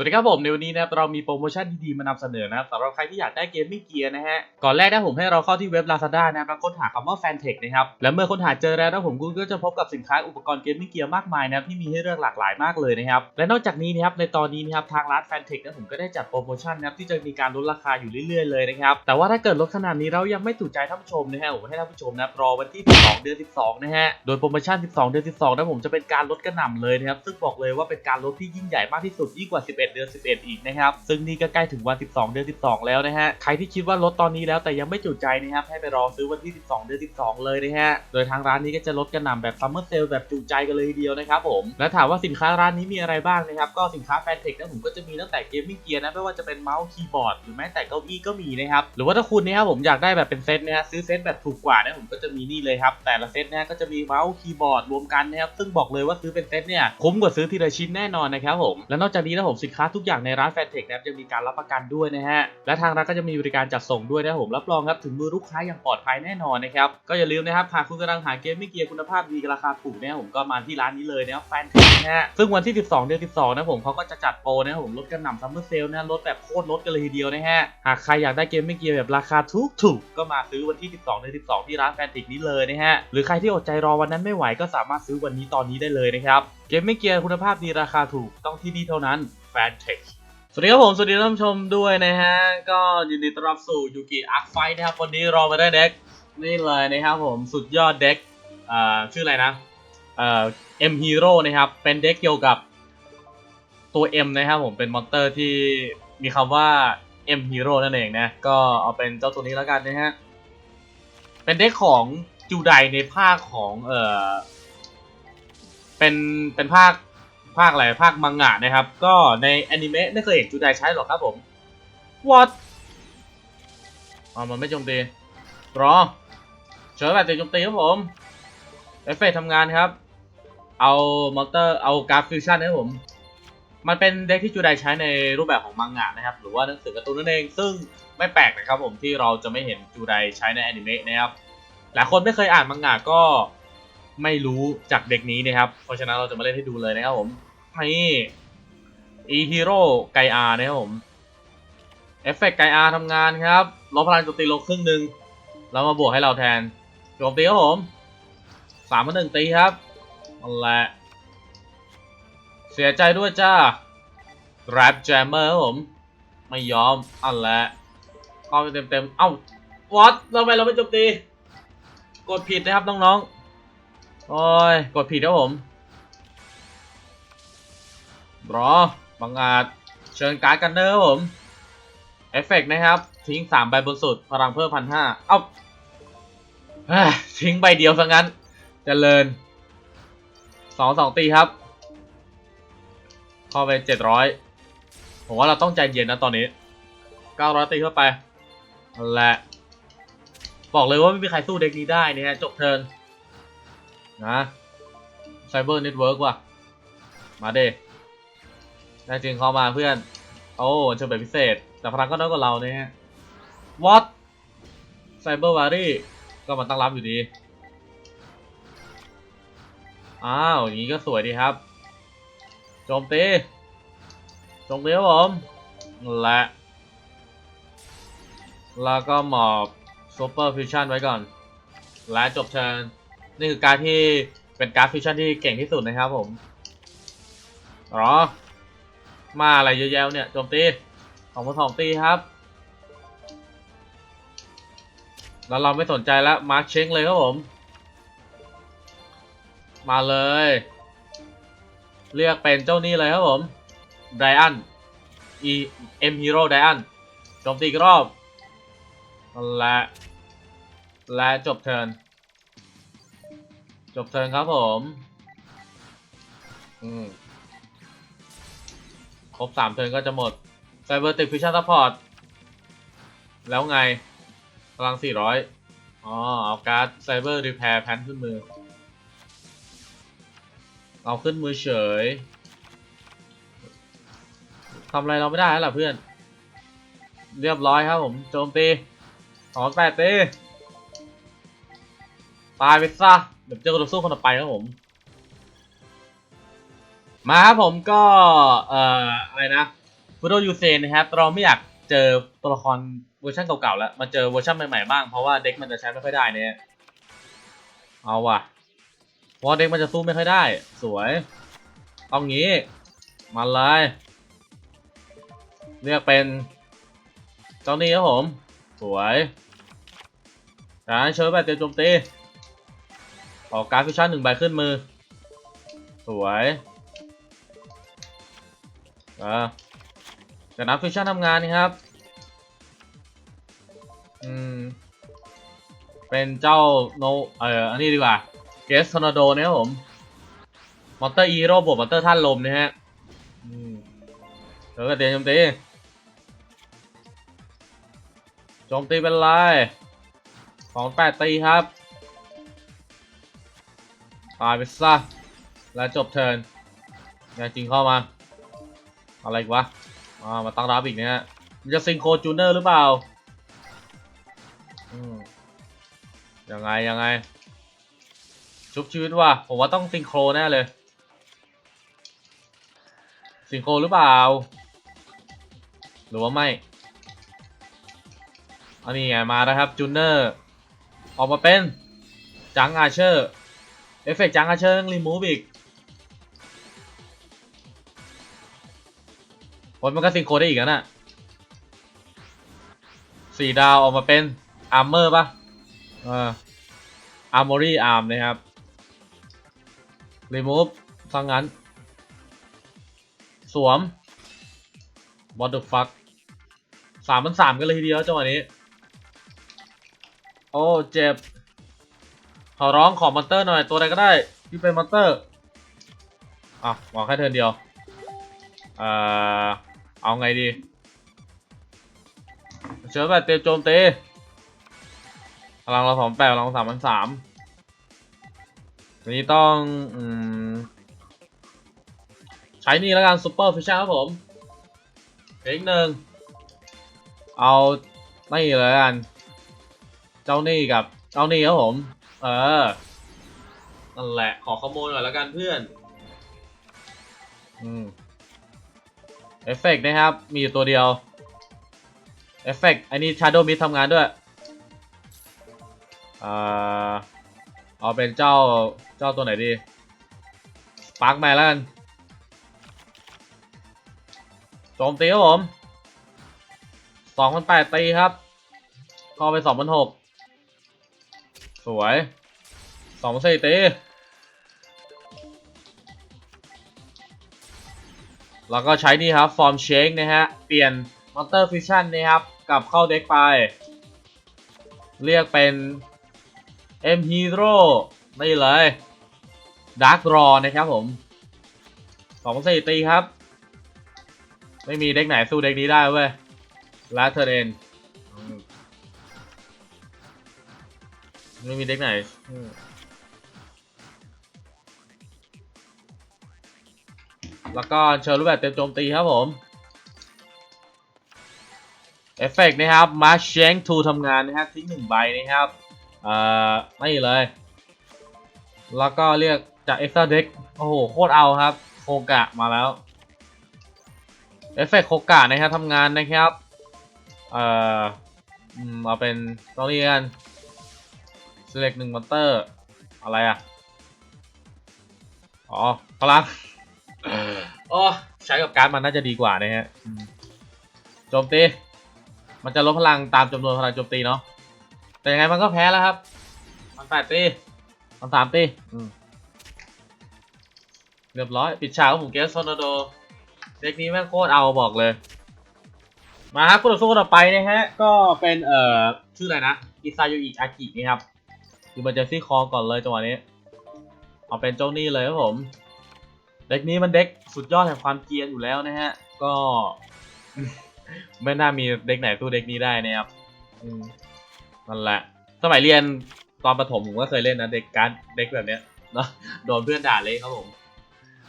สวัสดีครับผมในวันนี้นะครับเรามีโปรโมชั่นดีๆมานำเสนอนะครับสำหรับใครที่อยากได้เกมไม่เกียร์นะฮะก่อนแรกนะผมให้เราเข้าที่เว็บ Lazada นะครับแล้วค้นหาคำว่า Fantech นะครับและเมื่อค้นหาเจอแล้วนะผมคุณก็จะพบกับสินค้าอุปกรณ์เกมไม่เกียร์มากมายนะครับที่มีให้เลือกหลากหลายมากเลยนะครับและนอกจากนี้นะครับในตอนนี้นะครับทางร้าน Fantech นะผมก็ได้จัดโปรโมชั่นนะครับที่จะมีการลดราคาอยู่เรื่อยๆเลยนะครับแต่ว่าถ้าเกิดลดขนาดนี้เรายังไม่ถูกใจท่านผู้ชมนะฮะผมให้ท่านผู้ชมนะรอวันที่ 12 เดือน 12 นะฮะโดยโปรโมชั่น 12 เดือน 12 นะผมจะเป็นการลดกระหน่ำเลยนะครับซึ่งบอกเลยว่าเป็นการลดที่ยิ่งใหญ่มากที่สุดยิ่งกว่า 11เดือน 11 อีกนะครับ ซึ่งนี่ก็ใกล้ถึงวัน 12 เดือน 12 แล้วนะฮะ ใครที่คิดว่าลดตอนนี้แล้วแต่ยังไม่จุใจนะครับ ให้ไปรอซื้อวันที่ 12 เดือน 12 เลยนะฮะ โดยทางร้านนี้ก็จะลดกระหน่ำแบบซัมเมอร์เซลแบบจุใจกันเลยทีเดียวนะครับผม และถามว่าสินค้าร้านนี้มีอะไรบ้างนะครับ ก็สินค้าแฟนเทคนะผมก็จะมีตั้งแต่เกมมิ่งเกียร์นะ ไม่ว่าจะเป็นเมาส์คีย์บอร์ดหรือแม้แต่เก้าอี้ก็มีนะครับ หรือว่าถ้าคุณนะครับผมอยากได้แบบเป็นเซตนะฮะซื้อเซตแบบถูกกว่านะผมก็จะมีนี่เลยครับ แต่ละเซตนี่ยก็จะมีเมาส์คีย์บอร์ดรวมกันนะครับซึ่งบอกเลยว่าซื้อเป็นเซตเนี่ยคุ้มกว่าซื้อทีละชิ้นแน่นอนนะครับผมและนอกจากนี้นะผมสินค้าทุกอย่างในร้านแฟนเทคนะครับจะมีการรับประกันด้วยนะฮะและทางร้านก็จะมีบริการจัดส่งด้วยนะผมรับรองครับถึงมือลูกค้าอย่างปลอดภัยแน่นอนนะครับก็อย่าลืมนะครับหากคุณกำลังหาเกมไม่เกียร์คุณภาพดีราคาถูกเนี่ยผมก็มาที่ร้านนี้เลยนะครับแฟนเทคนะฮะซึ่งวันที่ 12 เดือน 12 นะผมเขาก็จะจัดโปรนะผมลดกระหน่ำซัมเมอร์เซลนะลดแบบโคตรลดกันเลยทีเดียวนะฮะหากใครอยากได้เกมไม่เกียร์แบบราคาถูกถูกก็มาซื้อวันที่ 12 เดือน 12 ที่ร้านแฟนเทคนี้เลยนะฮะหรือใครที่อดใจรอวันนั้นไม่ไหวก็สามารถซื้อวันนี้ตอนนี้ได้เลยนะครับเกมไม่เกียร์คุณภาพดีราคาถูกต้องที่นี่เท่านั้น แฟนเทคสวัสดีครับผม สวัสดีท่านผู้ชมด้วยนะฮะ ก็ยินดีต้อนรับสู่ยูกิอาร์คไฟนะครับ วันนี้เรามาได้เด็กนี่เลยนะครับผมสุดยอดเด็กอ่าชื่ออะไรนะเอ่อ M Hero นะครับ เป็นเด็กเกี่ยวกับตัว M นะครับผมเป็นมอนเตอร์ที่มีคำว่า M Hero นั่นเองนะ ก็เอาเป็นเจ้าตัวนี้แล้วกันนะฮะ เป็นเด็กของจูไดในภาคของเอ่อเป็นเป็นภาค ภาคอะไรภาคมังงะนะครับ ก็ในอนิเมะไม่เคยเห็นจูไดใช้หรอกครับผม what อ๋อมันไม่โจมตีรอเชิญแบบติดโจมตีครับผม เอฟเฟกต์ทำงานครับ เอามอเตอร์เอากราฟฟิวชั่นนะครับผม มันเป็นเด็กที่จูไดใช้ในรูปแบบของมังงะนะครับ หรือว่าหนังสือการ์ตูนนั่นเอง ซึ่งไม่แปลกนะครับผมที่เราจะไม่เห็นจูไดใช้ในอนิเมะนะครับ หลายคนไม่เคยอ่านมังงะก็ไม่รู้จากเด็กนี้นะครับ เพราะฉะนั้นเราจะมาเล่นให้ดูเลยนะครับผม นี่อีฮีโร่ไกอาร์นะครับผมเอฟเฟกต์ไกอาร์ทำงานครับลดพลังโจมตีลงครึ่งหนึ่งแล้วมาบวกให้เราแทนโจมตีครับผมสามพันหนึ่งตีครับนั่นแหละเสียใจด้วยจ้าแรปแจมเมอร์ครับผม ไม่ยอมอันแหละเข้าไปเต็มๆ เอ้าวัดทำไมเราไม่โจมตี กดผิดนะครับน้องๆ โอ้ย กดผิดครับผม รอบังอาจเชิญการ์ดกันเนอร์ผม เอฟเฟกต์นะครับ ทิ้งสามใบบนสุด พลังเพิ่มพันห้าเอ้าทิ้งใบเดียวซะงั้นเจริญสองสองตีครับ เข้าไปเจ็ดร้อยผมว่าเราต้องใจเย็นนะตอนนี้เก้าร้อยตีเข้าไป และบอกเลยว่าไม่มีใครสู้เด็กนี้ได้เนี่ยฮะจบเทิร์นนะไซเบอร์เน็ตเวิร์กว่ะ มาเด้ ได้จริงเข้ามาเพื่อน โอ้เชิญแบบพิเศษ แต่พลังก็น้อยกว่าเราเนี่ยวอตไซเบอร์วารีก็มาตั้งรับอยู่ดี อ้าว อย่างนี้ก็สวยดีครับ โจมตี โจมตีครับผม และแล้วก็หมอบซูเปอร์ฟิวชั่นไว้ก่อน และจบเชิญนี่คือการที่เป็นการฟิวชั่นที่เก่งที่สุดนะครับผมรอ มาอะไรเยอะแยะเนี่ยโจมตีสองพันสองตีครับ แล้วเราไม่สนใจแล้วมาร์คเชงเลยครับผม มาเลยเรียกเป็นเจ้านี่เลยครับผมไดอัน E M Hero ไดอันโจมตีกรอบ และ และจบเทิร์นจบเทิร์นครับผม อืม รบสามเทิร์นก็จะหมดไซเบอร์ติกฟิชชั่นซัพพอร์ตแล้วไงพลัง400อ๋อ เอาการ์ดไซเบอร์รีแพร์แพนขึ้นมือ เอาขึ้นมือเฉยทำอะไรเราไม่ได้แล้วล่ะเพื่อน เรียบร้อยครับผมโจมตีสองแปดตีตายไปซะเดี๋ยวเจอคนต่อสู้คนต่อไปครับผม มาครับผมก็เอ่ออะไรนะฟุตโดยูเซนนะครับเราไม่อยากเจอตัวละครเวอร์ชันเก่าๆแล้วมาเจอเวอร์ชันใหม่ๆบ้างเพราะว่าเด็กมันจะใช้ไม่ค่อยได้เนี่ยเอาว่ะเพราะเด็กมันจะสู้ไม่ค่อยได้ สวยเอางี้มาเลยเรียกเป็นเจ้านี่ครับผม สวยจากนั้นเชิญแบบเตรียมโจมตีออกการฟิชชั่นหนึ่งใบขึ้นมือ สวย อ่าจากนั้นฟิชชั่นทำงานนะครับ อืม เป็นเจ้าโนเอ่อ อันนี้ดีกว่าเกสทอร์นาโดนะครับผม มอนเตอร์อีโร่บวกมอนเตอร์ท่านลมนะฮะเดี๋ยวก็เตรียมโจมตีโจมตีเป็นไรสองแปดตีครับ ตายไปซะ แล้วจบเทิร์นยาจริงเข้ามา อะไรกวะอ่ามาตั้งรับอีกเนี่ยมันจะซิงโครจูเนอร์หรือเปล่าอืมยังไงยังไง ชุบชีวิตว่ะผมว่าต้องซิงโครแน่เลย ซิงโครหรือเปล่า หรือว่าไม่อันนี้ไงมาแล้วครับจูเนอร์ออกมาเป็นจังอาเชอร์เอฟเฟกต์จังอาเชอร์ต้องรีมูฟอีก ผลมันก็ซิงโครได้อีกแล้วน่ะสี่ดาวออกมาเป็นอาร์เมอร์ป่ะเอออาร์มอรี่อาร์มนะครับรีมูฟทั้งนั้น สวม what the fuck สามมันสามกันเลยทีเดียวจังหวะนี้ โอ้เจ็บ ขอร้องขอมอนเตอร์หน่อยตัวใดก็ได้ที่เป็นมอนเตอร์ อะหวังแค่เทินเดียว อ่อ เอาไงดี เชิญแบบเตียมโจมตีพลังเราสองแปดพลังสามพันสามทีนี้ต้องอืมใช้นี่แล้วกันซูเปอร์ฟิชชั่นครับผมอีกหนึ่งเอาไม่เลยกัน เจ้านี่กับเจ้านี่ครับผม เออ นั่นแหละ ขอขโมยหน่อยแล้วกันเพื่อน อืม เอฟเฟกต์นะครับ มีอยู่ตัวเดียว เอฟเฟกต์อันนี้ Shadow Mist ทำงานด้วยเอ่อเอาเป็นเจ้าเจ้าตัวไหนดีปาร์กแมนแล้วกันโจมตีครับผมสองพันแปดตีครับเข้าไปสองพันหกสวยสองพันสี่ตี แล้วก็ใช้นี่ครับฟอร์มเชคนะฮะ เปลี่ยนมอนเตอร์ฟิชชั่นนะครับกลับเข้าเด็กไป เรียกเป็น M Hero นี่เลย Dark Raw นะครับผมสองสี่ตีครับ ไม่มีเด็กไหนสู้เด็กนี้ได้เว้ยลาเทเรนไม่มีเด็กไหน แล้วก็เชิญรูปแบบเต็มโจมตีครับผม เอฟเฟกต์นะครับมาเชงทูทำงานนะครับทิ้งหนึ่งใบนะครับเอ่อไม่เลย แล้วก็เรียกจากเอ็กซ์ตร้าเด็กโอ้โห โคตรเอาครับ โคกะมาแล้ว เอฟเฟกต์โคกะนะครับทำงานนะครับ เอ่อมเอาเป็นต้องเรียน select หนึ่งมอนเตอร์ อะไรอะ อ๋อ พลัง โอ้ใช้กับการ์ดมันน่าจะดีกว่านะฮะโจมตี มันจะลดพลังตามจำนวนพลังโจมตีเนาะแต่ยังไงมันก็แพ้แล้วครับ มันแปดตีมันสามตีเรียบร้อย ปิดฉากของผมเกสโซนโดเด็กนี้แม่งโคตรเอาบอกเลย มาครับคู่ต่อสู้คนต่อไปนะฮะ ก็เป็นเอ่อชื่ออะไรนะอิซาโยอิอากินี่ครับ คือมันจะซี่คอก่อนเลยจังหวะนี้ เอาเป็นเจ้านี่เลยครับผม เด็กนี้มันเด็กสุดยอดแห่งความเกรียนอยู่แล้วนะฮะ ก็ ไม่น่ามีเด็กไหนสู้เด็กนี้ได้นะครับอืมนั่นแหละ สมัยเรียนตอนประถมผมก็เคยเล่นนะเด็กการดเด็กแบบเนี้ยเนาะโดนเพื่อนด่าเลยครับผม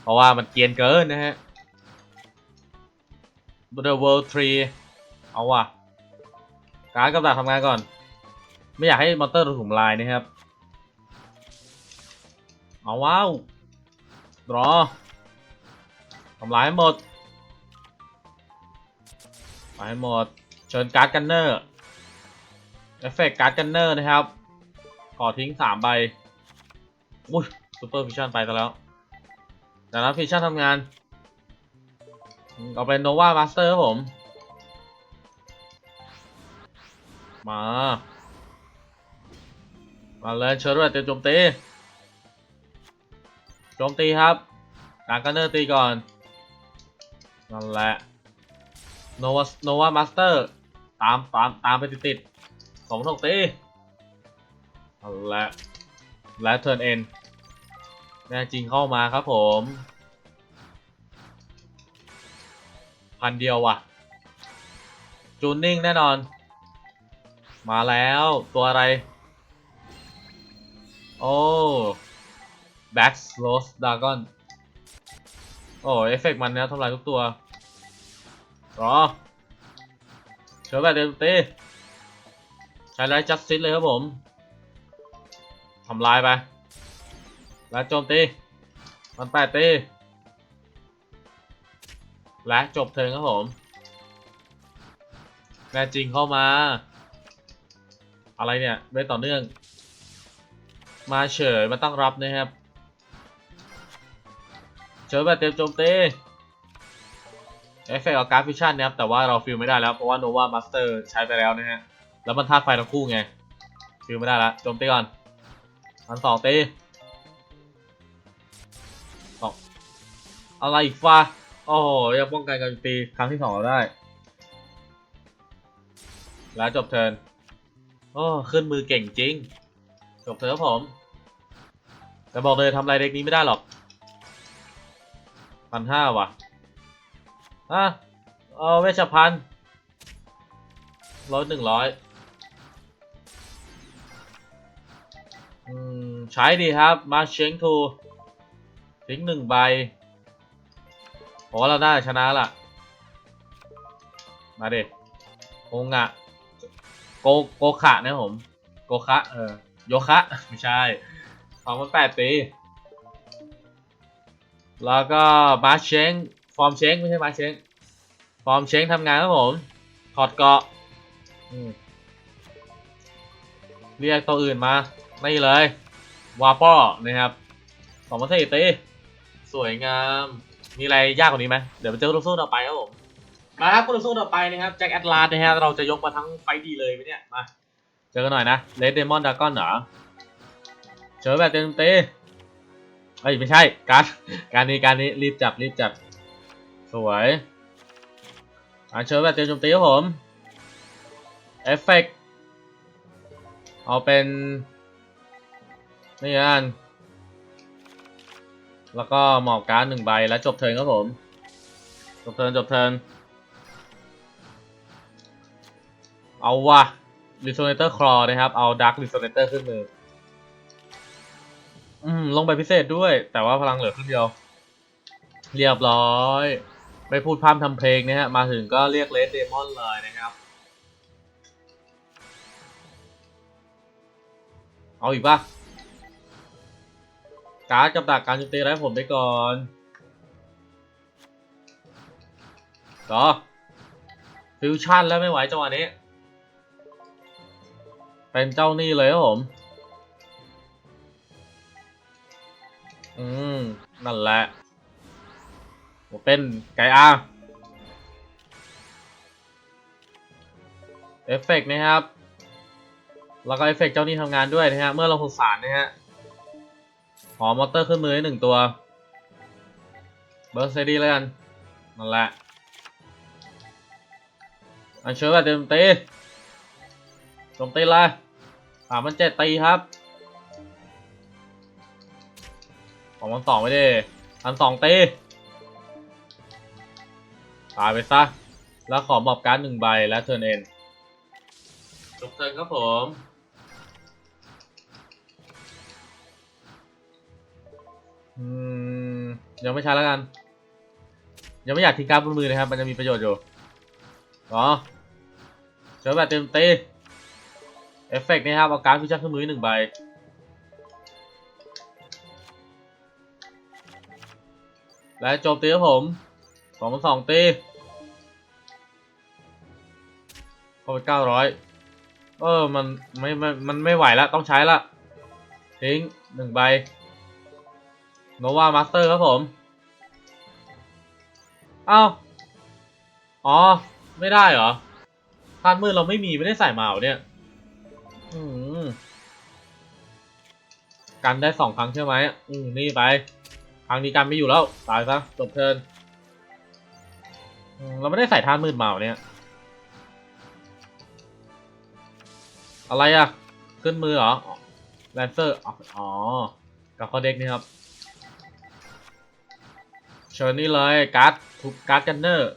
เพราะว่ามันเกรียนเกินนะฮะ The World Tree เอาว่ะ การดกำลังทำงานก่อน ไม่อยากให้มอนเตอร์ถุมลายนะครับ เอาว้าวรอ ทำลายให้หมดไปให้หมด เชิญการ์ดกันเนอร์ เอฟเฟกต์การ์ดกันเนอร์นะครับ ขอทิ้งสามใบ อุ้ยซูเปอร์ฟิชชั่นไปซะแล้วแต่นั้นฟิชชั่นทำงาน เอาเป็นโนวามาสเตอร์ครับผม มา มาเลยเชิญด้วยเตรียมโจมตี โจมตีครับการ์ดกันเนอร์ตีก่อน นั่นแหละโนวาโนวามาสเตอร์ตามตามตามไปติดๆสองทงตีนั่นแหละและเทิร์นเอ็นแน่จริงเข้ามาครับผม พันเดียวว่ะ จูนนิ่งแน่นอน มาแล้วตัวอะไร โอ้แบ็กสโลสดากอน โอ้เอฟเฟกต์มันเนี่ยทำลายทุกตัวรอเชิญแบบเต็มตีใช้ไลท์จัสติสเลยครับผมทำลายไป และโจมตีมันแปดตี และจบเทิร์นครับผมแน่จริงเข้ามา อะไรเนี่ยเวทต่อเนื่อง มาเฉยมาตั้งรับนะครับ เฉยแบบเต็มโจมตีเอฟเฟกต์กับการฟิชชั่นนะครับแต่ว่าเราฟิลไม่ได้แล้ว เพราะว่าโนวามาสเตอร์ใช้ไปแล้วนะฮะ แล้วมันธาตุไฟทั้งคู่ไง ฟิลไม่ได้ล้วโจมตีก่อนอันสองตีสองอะไรอีกฟ้าโอ้โหยังป้องกันกันตีครั้งที่สองเราได้ แล้วจบเทิร์นโอ้ขึ้นมือเก่งจริง จบเทิร์นครับผม แต่บอกเลยทำอะไรเด็กนี้ไม่ได้หรอก พันห้าว่ะอะเอาเวชพันร้อยหนึ่งร้อยอืมใช้ดีครับ มาเชงทูทิ้งหนึ่งใบผมว่าเราน่าจะชนะละมาเด็โงะโกโกขะนะผม โกคะเออโยคะ ไม่ใช่สองพันแปดปี แล้วก็มาเชงฟอร์มเชงไม่ใช่มาเชงฟอร์มเชงทำงานครับผมถอดเกาะเรียกตัวอื่นมานี่เลยวาป้อนะครับสองพันสี่ตีสวยงามมีอะไรยากกว่านี้ไหมเดี๋ยวไปเจอคู่ต่อสู้ต่อไปครับผมมาครับคู่ต่อสู้ต่อไปนะครับแจ็คแอตลาสนะฮะเราจะยกมาทั้งไฟดีเลยไหมเนี่ยมาเจอกันหน่อยนะเลดเดมอนดากอนเหรอเจอแบบเต็มเต เอ้ยไม่ใช่การการนี้การนี้รีบจับรีบจับ สวยอ่าเชิญแบบเต็มโจมตีครับผมเอฟเฟกต์เอาเป็นนี่กันแล้วก็หมอบการ์ดหนึ่งใบแล้วจบเทิร์นครับผม จบเทิร์นจบเทิร์นเอาว่ะ Resonator Claw นะครับ เอา Dark Resonator ขึ้นมือ อืม ลงไปพิเศษด้วย แต่ว่าพลังเหลือครึ่งเดียว เรียบร้อย ไม่พูดพร่ำทำเพลงนะฮะ มาถึงก็เรียกเลดเดมอนเลยนะครับ เอาอีกป่ะการ์ดกับดักการโจมตีไร้ผมไปก่อนต่อฟิวชั่นแล้วไม่ไหวจังหวะนี้ เป็นเจ้านี่เลยครับผม อืม นั่นแหละผมเป็นไก่อาเอฟเฟกต์นะครับ แล้วก็เอฟเฟกต์เจ้านี่ทำงานด้วยนะฮะ เมื่อเราผสานนะฮะ หอมอเตอร์ขึ้นมือให้หนึ่งตัว เบอร์เซดีแล้วกัน นั่นแหละ อันเชิญแบบเต็มตีโจมตีเลยสามพันเจ็ดตีครับ สองพันสองไม่ได้พันสองตีตายไปซะ แล้วขอมอบการ์ดหนึ่งใบและเทิร์นเอ็นจบเทิร์นครับผม อืม ยังไม่ใช้แล้วกัน ยังไม่อยากทิ้งการ์ดบนมือนะครับ มันจะมีประโยชน์อยู่รอเจอแบบเต็มตีเอฟเฟกต์นี่ครับ เอาการ์ดฟิชชั่นขึ้นมือหนึ่งใบ และโจมตีครับผมสองสองตีาไปเก้าร้อยเออ มันไม่ไม่มันไม่ไหวแล้วต้องใช้ละทิ้งหนึ่งใบโนวามาสเตอร์ครับผม เอ้า อ๋อ ไม่ได้เหรอธาตุมืดเราไม่มีไม่ได้ใส่มาเนี่ย อืมกันได้สองครั้งใช่ไหมอืมนี่ไป ครั้งนี้กันไม่อยู่แล้ว ตายซะจบเทินเราไม่ได้ใส่ท่ามืดมาเนี่ย อะไรอะขึ้นมือเหรอแลนเซอร์ อ๋อ กับข้อเด็กนี่ครับเชิญนี่เลยการ์ดทุบการ์ดกันเนอร์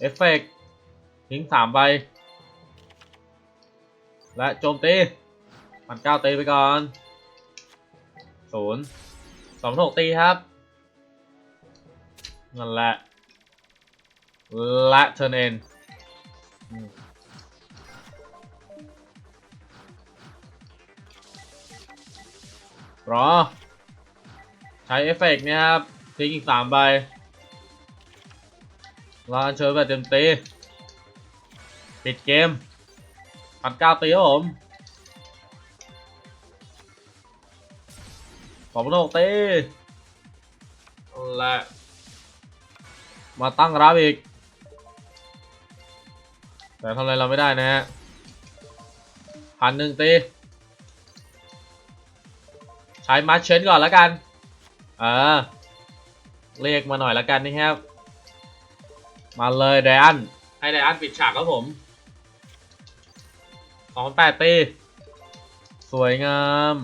เอฟเฟกต์ทิ้งสามใบ และโจมตีมันเก้าตีไปก่อนศูนย์สองหกตีครับ นั่นแหละ และเทิร์นเอนรอ ใช้เอฟเฟกต์เนี่ยครับทิ้งอีกสามใบลาเชิญแบบเต็มตีปิดเกมพันเก้าตีครับผมสองพันหกตีและ มาตั้งรับอีก แต่ทำอะไรเราไม่ได้นะฮะพันหนึ่งตี ใช้มาร์ชเชนก่อนแล้วกัน เออเรียกมาหน่อยแล้วกันนะครับ มาเลยไดอัน ให้ไดอันปิดฉากครับผมสองแปดตี สวยงาม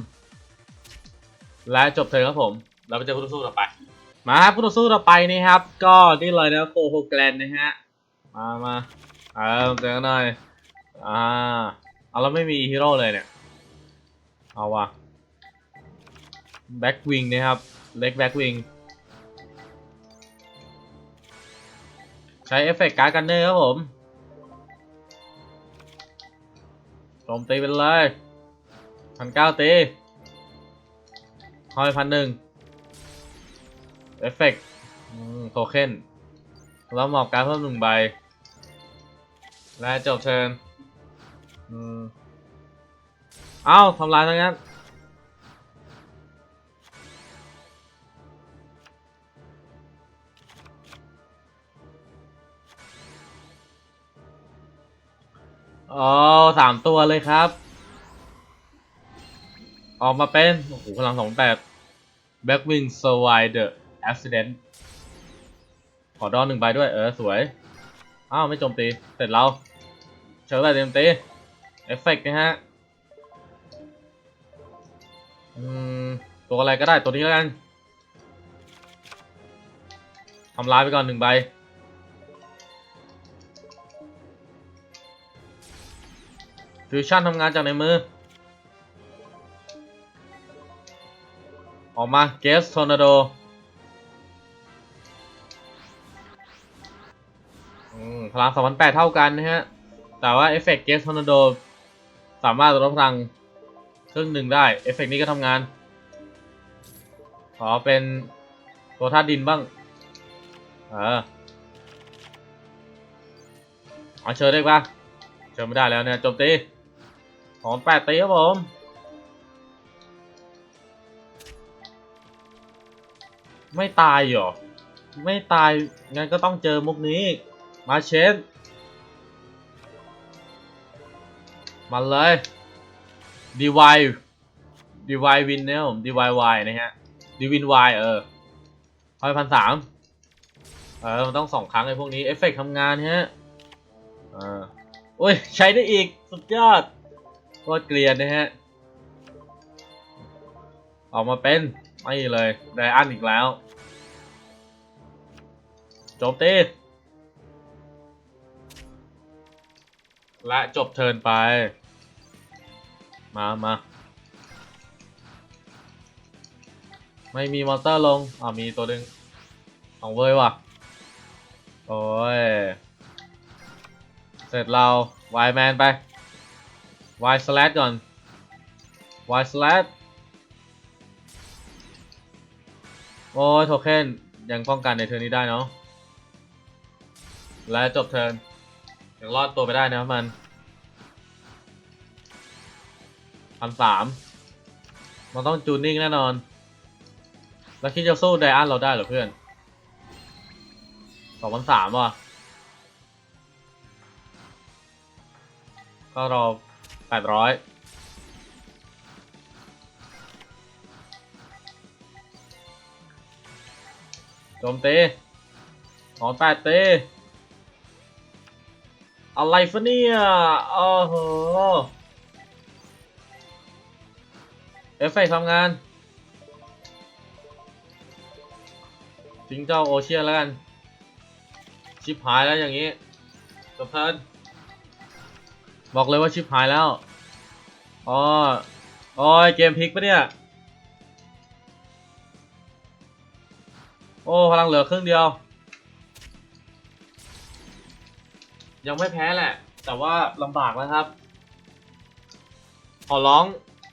และจบเทิร์นครับผม เราไปเจอคู่ต่อสู้ต่อไป มาครับคู่ต่อสู้ต่อไปนี่ครับ ก็นี่เลยนะโคโฮแกรนนะฮะ มามาเออเจอกันหน่อยอ่าเอาแล้วไม่มีฮีโร่เลยเนี่ย เอาว่ะแบ็กวิงนะครับ เล็กแบ็กวิงใช้เอฟเฟกต์การ์ดกันเนอร์ครับผมโจมตีไปเลยพันเก้าตีคอยพันหนึ่ง เอฟเฟกต์โทเค็นแล้วหมอบการเพิ่มหนึ่งใบ และจบเทิร์นอืมเอ้าทำลายทั้งนั้นอ๋อสามตัวเลยครับ ออกมาเป็น โอ้โหพลังสองแปดแบ็กวิงสวายเดะ Backwing Survive the Accident ขอดอนหนึ่งใบด้วย เออ สวย อ้าว ไม่โจมตี เสร็จแล้วเชิญแบบเต็มตีเอฟเฟกต์นะฮะ อืม ตัวอะไรก็ได้ตัวนี้แล้วกันทำลายไปก่อนหนึ่งใบ ฟิวชั่นทำงานจากในมือ ออกมา เกสทอร์นาโด พลัง2008เท่ากันนะฮะ แต่ว่าเอฟเฟกต์เกสทอร์นาโดสามารถลดพลังครึ่งหนึ่งได้ เอฟเฟกต์นี้ก็ทำงาน ขอเป็นตัวธาตุดินบ้าง เออเอาเชิญได้ปะเชิญไม่ได้แล้วเนี่ยจมตีของแปดตีครับผมไม่ตายเหรอ ไม่ตายงั้นก็ต้องเจอมุกนี้ มาเชนมาเลยดีวายดีวายวินเนี่ยผมดีวายวายนะฮะดีวินวายเออร้อยพันสามเออมันต้องสองครั้งไอ้พวกนี้เอฟเฟกต์ทำงานฮะเออโอ้ย ใช้ได้อีก สุดยอดโคตรเกลียนนะฮะ ออกมาเป็น ไม่เลย ไดอันอีกแล้ว โจมตี และจบเทินไป มามาไม่มีมอนสเตอร์ลงอ่ามีตัวหนึ่งของเว้ยว่ะ โอ้ย เสร็จเราวายแมนไป Y slash ก่อน Y slash โอ้ยโทเค็นยังป้องกันในเทิร์นนี้ได้เนาะ และจบเทิร์น ยังรอดตัวไปได้นะมันพันสามมันต้องจูนนิ่งแน่นอน แล้วคิดจะสู้ไดอันเราได้หรอเพื่อนสองพันสามว่ะ ก็รอแปดร้อยโจมตีของแปดตี อะไรฟะเนี่ยโอ้โหเอฟเฟกทำงาน ทิ้งเจ้าโอเชียนแล้วกัน ชิปหายแล้วอย่างนี้จบเทินบอกเลยว่าชิปหายแล้ว อ๋อโอ้ยเกมพลิกปะเนี่ย โอ้ พลังเหลือครึ่งเดียว ยังไม่แพ้แหละ แต่ว่าลำบากแล้วครับ ขอร้อง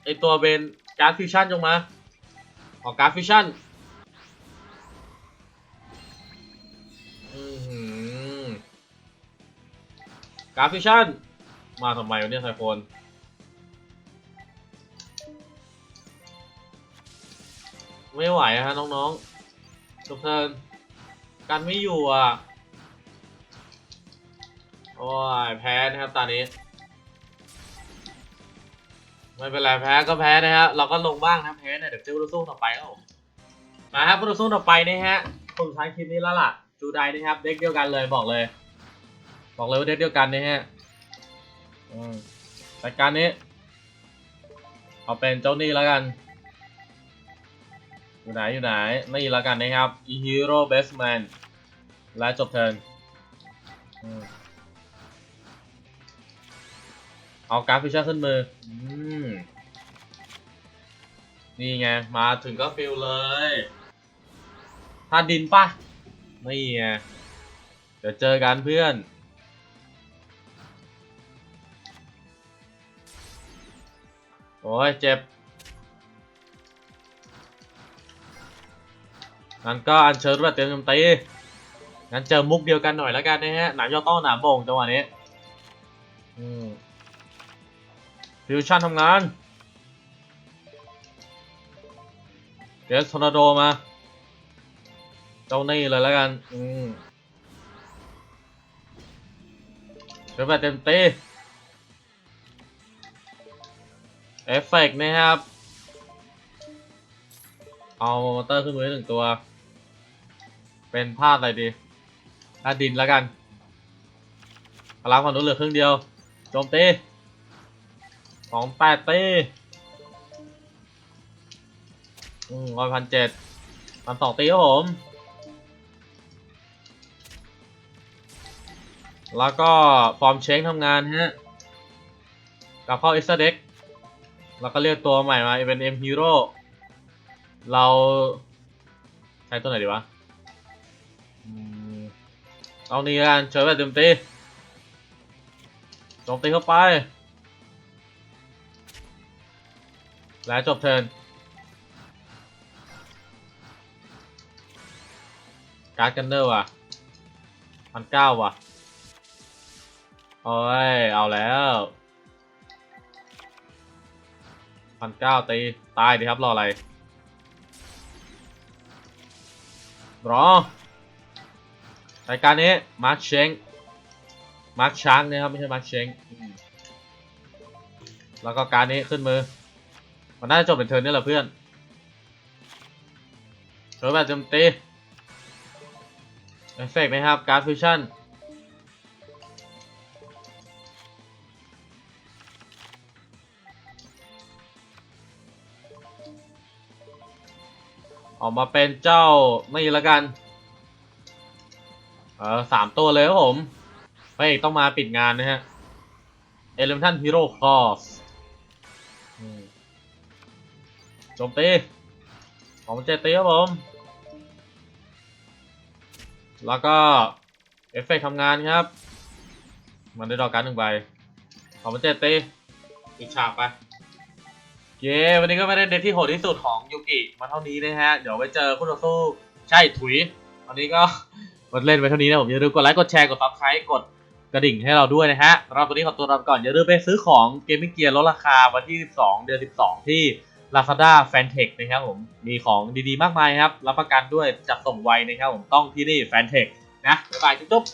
ไอตัวเบนการ์ดฟิวชั่นจงมาออการ์ดฟิวชั่นอื้อหือการ์ดฟิวชั่น มาทำไมวะเนี่ยไซโฟนไม่ไหวอะฮะน้องๆทุกท่านกันไม่อยู่อะ โอ้ยแพ้นะครับตอนนี้ ไม่เป็นไรแพ้ก็แพ้นะฮะเราก็ลงบ้างนะแพ้เนี่ยเดี๋ยวเจอคู่ต่อสู้ต่อไปครับผมมาครับคู่สู้ต่อไปนะฮะคนสุดท้ายคลิปนี้แล้วล่ะจูไดนะครับ เด็กเดียวกันเลยบอกเลย บอกเลยว่าเด็กเดียวกันนะฮะรายการนี้ เอาเป็นเจ้านี่แล้วกัน อยู่ไหนอยู่ไหนนี่แล้วกันนะครับ e hero best man และจบเทิร์น เอาการ์ดฟิชเชอร์ขึ้นมืออืมนี่ไง มาถึงก็ฟิลเลยท่าดินปะนี่ไง เดี๋ยวเจอกันเพื่อน โอ้ยเจ็บงั้นก็อันเชิญแบบเต็มเต็มตีงั้นเจอมุกเดียวกันหน่อยแล้วกันนะฮะ หนามยอต้อหนามบ่งจังหวะนี้ อืม ฟิวชั่นทำงาน เดสทอร์นาโดมา เจ้านี่เลยแล้วกัน อืมเชิญแบบเต็มตีเอฟเฟกต์นะครับ เอามอเตอร์ขึ้นมือหนึ่งตัว เป็นพาดอะไรดีพาดดินแล้วกันพลังฝั่งนู้เหลือครึ่งเดียว โจมตี สองแปดตีอืมร้อยพันเจ็ดพันสองตีครับผม แล้วก็ฟอร์มเช็คทำงานฮะกลับเข้าเอ็กซ์เด็กแล้วก็เรียกตัวใหม่มาเป็นเอ็มฮีโร่เราใช้ตัวไหนดีวะเอานี่กันเชิญแบบเต็มตีโจมตีเข้าไป และจบเทิร์นการ์ดกันเนอร์ว่ะพันเก้าว่ะ โอ้ย เอาแล้วพันเก้าตี ตายดีครับ รออะไร รอรายการนี้ มาร์คเชงมาร์คช้างนะครับ ไม่ใช่มาร์คเชงแล้วก็การนี้ขึ้นมือ มันน่าจะจบเป็นเทิร์นนี่แหละเพื่อนเชิญแบบเต็มตีเอฟเฟกต์นะครับ การฟิวชั่นออกมาเป็นเจ้านี่ล้วกัน เออสามตัวเลยครับผมพระเอกต้องมาปิดงานนะฮะเอเลมทันฮีโร่คอส จมตีของเจตีครับผม แล้วก็เอฟเฟกต์ทำงานครับ มันได้ดอกการหนึ่งใบของเจตีอีกฉากไปเย้วันนี้ก็ไม่ได้เด็ดที่โหดที่สุดของยูกิมาเท่านี้นะฮะ เดี๋ยวไปเจอคู่ต่อสู้ใช่ถุยวันนี้ก็หมดเล่นไปเท่านี้นะผมอย่าลืมกดไลค์กดแชร์กดซับสไครต์กดกระดิ่งให้เราด้วยนะฮะสำหรับวันนี้ขอตัวลาไปก่อนอย่าลืมไปซื้อของเกมมิ่งเกียร์ลดราคาวันที่ 12 เดือน 12 ที่ Lazada Fantech นะครับผมมีของดีๆ มากมายครับ รับประกันด้วยจัดส่งไวนะครับผมต้องที่นี่ Fantech นะบ๊ายบายจุ๊บ